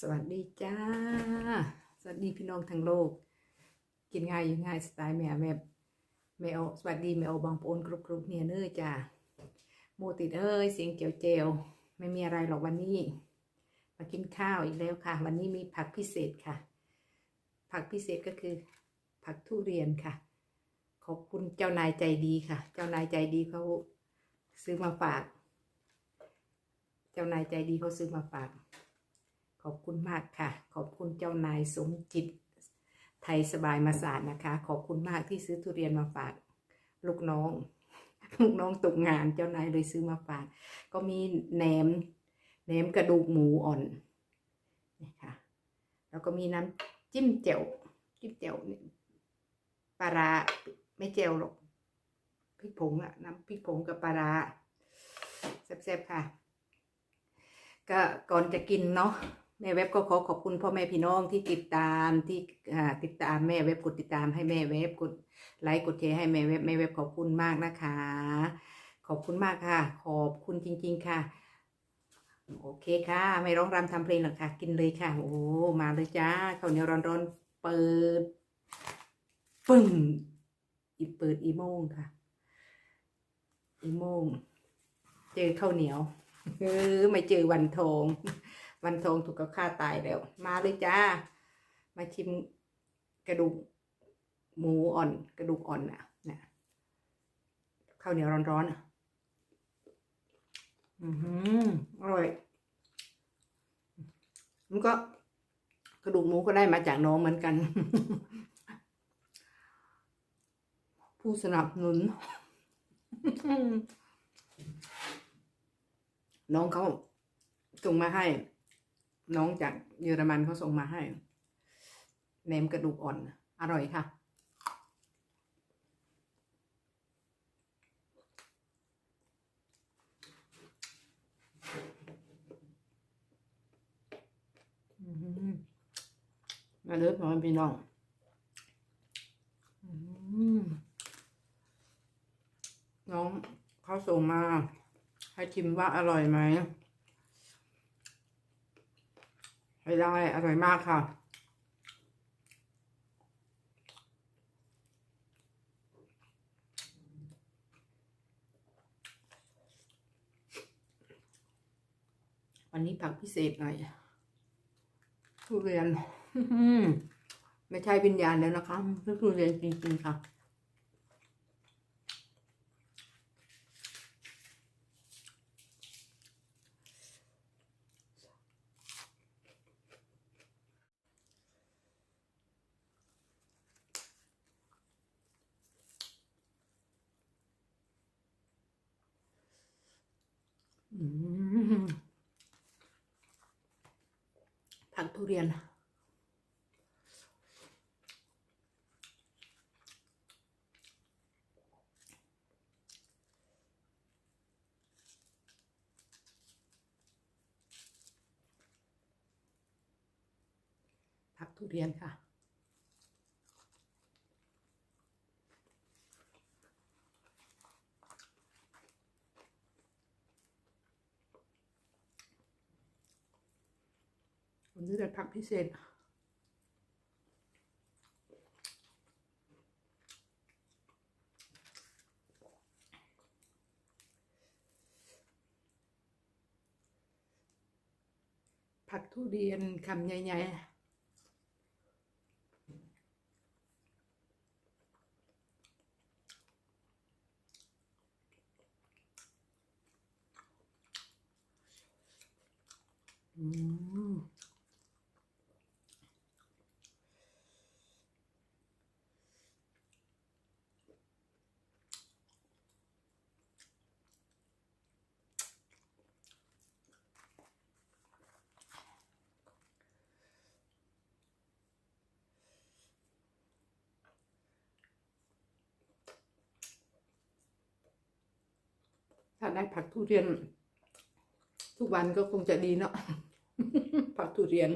สวัสดีจ้า สวัสดีพี่น้องทั้งโลก กินง่ายอยู่ง่ายสไตล์แม่แบบแม่โอสวัสดีแม่โอบางปอนกรุบกรุบเนี่ยเน้อจ้าโมติดเอ้ยเสียงเจียวเจียวไม่มีอะไรหรอกวันนี้ มากินข้าวอีกแล้วค่ะ วันนี้มีผักพิเศษค่ะ ผักพิเศษก็คือ ผักทุเรียนค่ะ ขอบคุณเจ้านายใจดีค่ะ เจ้านายใจดีเขาซื้อมาฝาก เจ้านายใจดีเขาซื้อมาฝาก ขอบคุณมากค่ะ ขอบคุณเจ้านายสมจิต ไทยสบายมาศาสตร์นะคะ ขอบคุณมากที่ซื้อทุเรียนมาฝาก ลูกน้อง ลูกน้องตกงานเจ้านายเลยซื้อมาฝาก ก็มีแหนมแหนมกระดูกหมูอ่อนนี่ค่ะ แล้วก็มีน้ำจิ้มแจ่วจิ้มแจ่วนี่ปลาร้าไม่แจ่วหรอกพริกผงอะน้ำพริกผงกับปลาร้าแซ่บๆค่ะ ก็ก่อนจะกินเนาะ แม่เว็บก็ขอขอบคุณพ่อแม่พี่น้องที่ติดตามที่อ่าติดตามแม่เว็บกดติดตามให้แม่เว็บกดไลค์กดแชร์ให้แม่เว็บแม่เว็บขอบคุณมากนะคะ ขอบคุณมากค่ะ ขอบคุณจริง ๆค่ะ โอเคค่ะ ไม่ร้องรำทำเพลงหรอกค่ะ กินเลยค่ะ โอ้มาเลยจ้าข้าวเหนียวร้อนๆเปิดปึ้งอีเปิดอีโมงค่ะ อีโมง เจอข้าวเหนียวเออไม่เจอวันทอง วันทองถูกกับฆ่าตายแล้ว มาเลยจ้า มาชิมกระดูกหมูอ่อน กระดูกอ่อนน่ะนะข้าวเหนียวร้อนๆอะ อือหืออร่อยมันก็กระดูกหมูก็ได้มาจากน้องเหมือนกัน ผู้สนับสนุน น้องเขาส่งมาให้ น้องจากเยอรมันเขาส่งมาให้แหนมกระดูกอ่อน อร่อยค่ะอืมมาเด้อพ่อแม่พี่น้องอืมน้องเขาส่งมา ให้ชิมว่าอร่อยไหม ให้ได้ อร่อยมากค่ะ วันนี้ผักพิเศษหน่อยทุเรียน ไม่ใช่วิญญาณแล้วนะคะนี่ทุเรียนจริงๆค่ะ ผักทุเรียน ผักทุเรียนค่ะ วันนี้ได้ผักพิเศษ ผักทุเรียนคำใหญ่ๆอืม ถ้าได้ผักทุเรียน ทุกวันก็คงจะดีเนาะ ผักทุเรียน